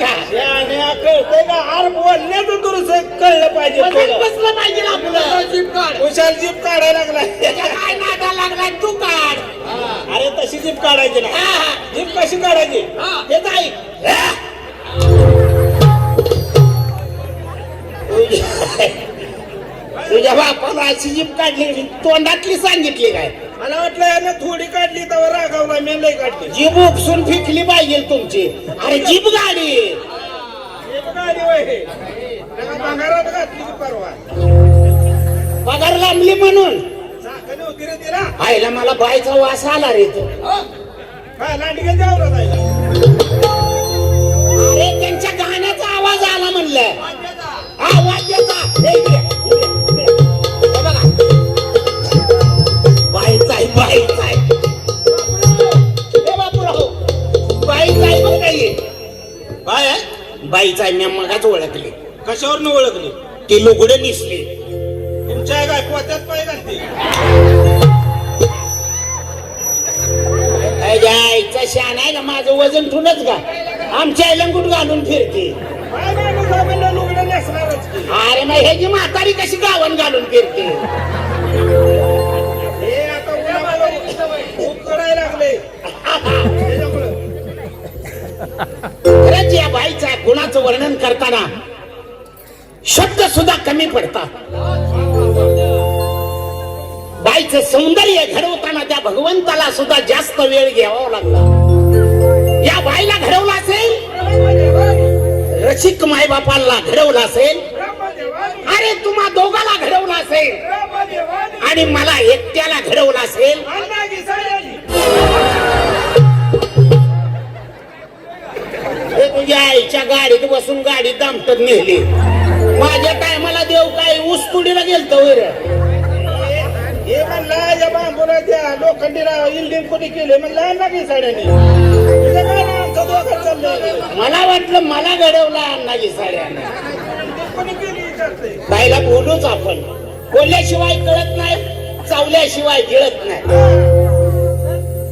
का कळतंय का आर बोलण्याचं तुला कळलं पाहिजे कसलं थोडं. बसलं पाहिजे ना हुशार खुशाल जीप काढायला लागलाय त्याच्या काय नादा लागलाय तू काढ अरे तशी जीप काढायची ना हा, जीप कशी काढायची हा. हे जाई तुझ्या बापाला अशी जीप काढली तोंडातली सांगितली काय मला वाटलं यानं थोडी काढली तर रागावला मी लय काढली. जीप उपसून फेकली पाहिजे तुमची. अरे जीप गाडी. जीप गाडी हे. त्याला भंगारात घातली की परवा. पगार लांबली म्हणून. चाकणी होती रे तिला. आईला मला बायचा वास आला रे तो. काय लांडगे जावला जायला बाईचा मी मगाच ओळखली. कशावर न ओळखली? ती लुगडे निसली. तुमच्या पोत्यात पाय घालते. जायचा शान आहे का माझं वजन ठुलच का? आमच्या आईला कुठ घालून फिरते. अरे मग ह्याची म्हातारी कशी गावन घालून फिरते? करताना शब्द सुद्धा कमी पडतात. बाईचं सौंदर्य घडवताना त्या भगवंताला सुद्धा जास्त वेळ घ्यावा लागला. या बाईला घडवलं असेल रसिक मायबापांना घडवला असेल अरे तुम्हा दोघाला घडवला असेल आणि मला एकट्याला घडवला असेल तुझ्या आईच्या गाडीत बसून गाडी दामटत नेली. माझ्या टायमाला देव काय ऊस तुडीला गेलत वर हे म्हणला या बांबूला त्या लोखंडीला इल्डिंग कोणी केले म्हणलं साड्यानी? काय मला वाटलं मला घडवला अण्णाजी साड्यानं. विचारते बाईला बोलूच आपण. बोलल्याशिवाय कळत नाही चावल्याशिवाय गिळत नाही.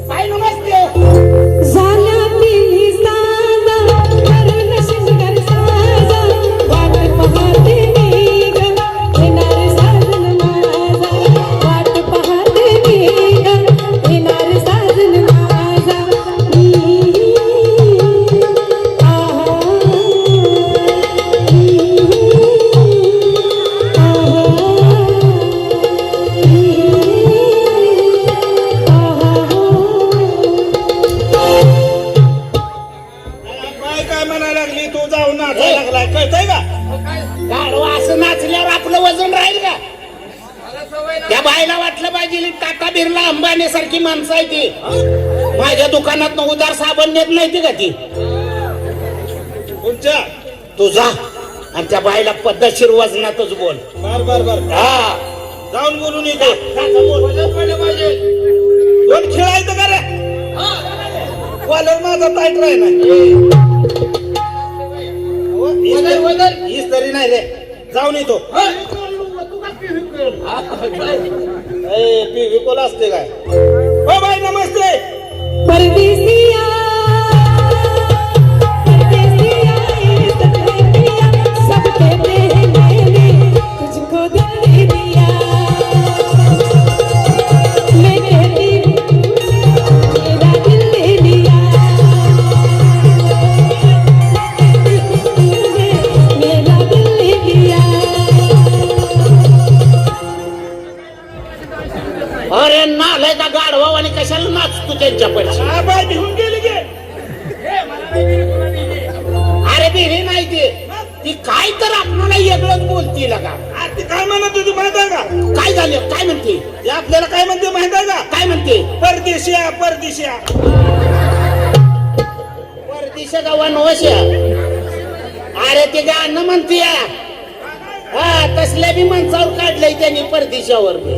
बाई नमस्ते. नाचायला लागलाय कळतंय का? गाढवा असं नाचल्यावर आपलं वजन राहील का? त्या बाईला वाटलं पाहिजे टाटा बिर्ला अंबानी सारखी माणसं आहे ती. माझ्या दुकानात उदार साबण नेत नाही ती का ती? तुमच्या तू जा आणि त्या बाईला पद्धतशीर वजनातच बोल. बर बर बर. हा. जाऊन बोलून येतो पाहिजे. दोन खेळायचं का रे? कॉलर माझा टाईट राहिला जाऊन येतो. पीव्ही कोल असते काय? हो बाई नमस्ते. कशाला नाचतो त्यांच्या हा बाई घेऊन गेली गे अरे बिरी नाही ते ती काय तर आपल्याला वेगळंच बोलतील का अरे ती काय म्हणत होती माहीत आहे का? काय झालं? काय म्हणते? ती आपल्याला काय म्हणते माहीत आहे का? काय म्हणते? परदेशिया परदेशिया. परदेश गावा नवश्या. अरे ते गाणं म्हणते हा तसल्या बी माणसावर काढलंय त्यांनी परदेशावर. बी.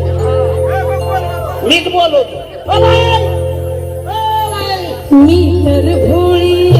मीच बोलवतो. बाई! O by! मी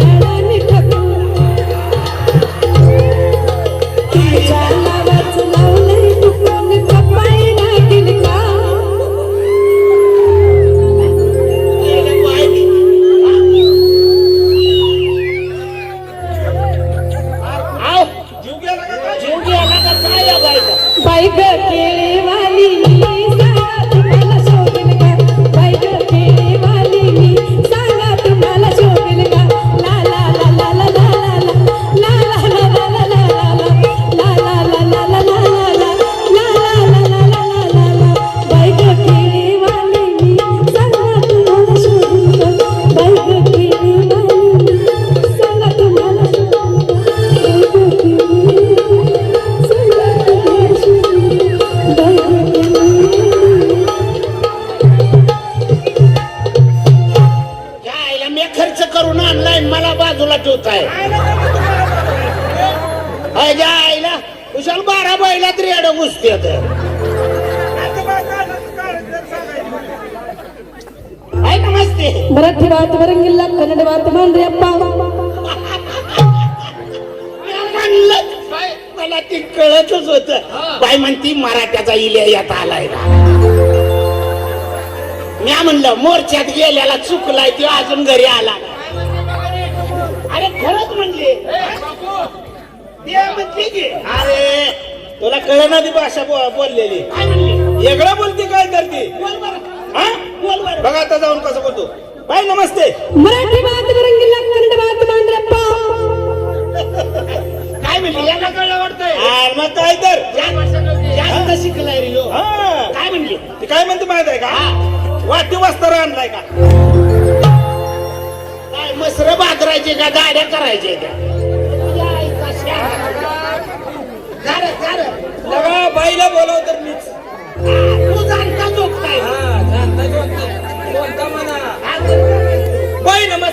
ಮರಾಠಿ ಮಾತು ಬರಂಗಿಲ್ಲ ಕನ್ನಡ ಮಾತು ಮಾಡ್ರಿ ಅಪ್ಪ मला ती कळतच होत. बाय म्हणती मराठ्याचा इल्या यात आलाय म्या म्हणलं मोर्चात गेल्याला चुकलाय तो अजून घरी आला अरे खरंच म्हणले. अरे तुला कळणार भाषा बोललेली. वेगळं बोलते? बघा आता जाऊन कसं बोलतो. बाई नमस्ते. मराठी बात वरंगिल्ला कन्नड बात मांडरे अप्पा काय म्हणले? याला कळलं वाटतंय. मग काय तर. जास्त शिकलाय रे ह्यो. हा. काय म्हणले? ती काय म्हणते माहीत आहे का? वाटी वस्त्र आणलाय का? काय मसर बाजरायचे का गाड्या करायचे त्या जा रे. बघा बाईला बोलाव तर मीच. तू जाणता जोक काय हा, जाणता जोडता. કોઈ નમસ્કાર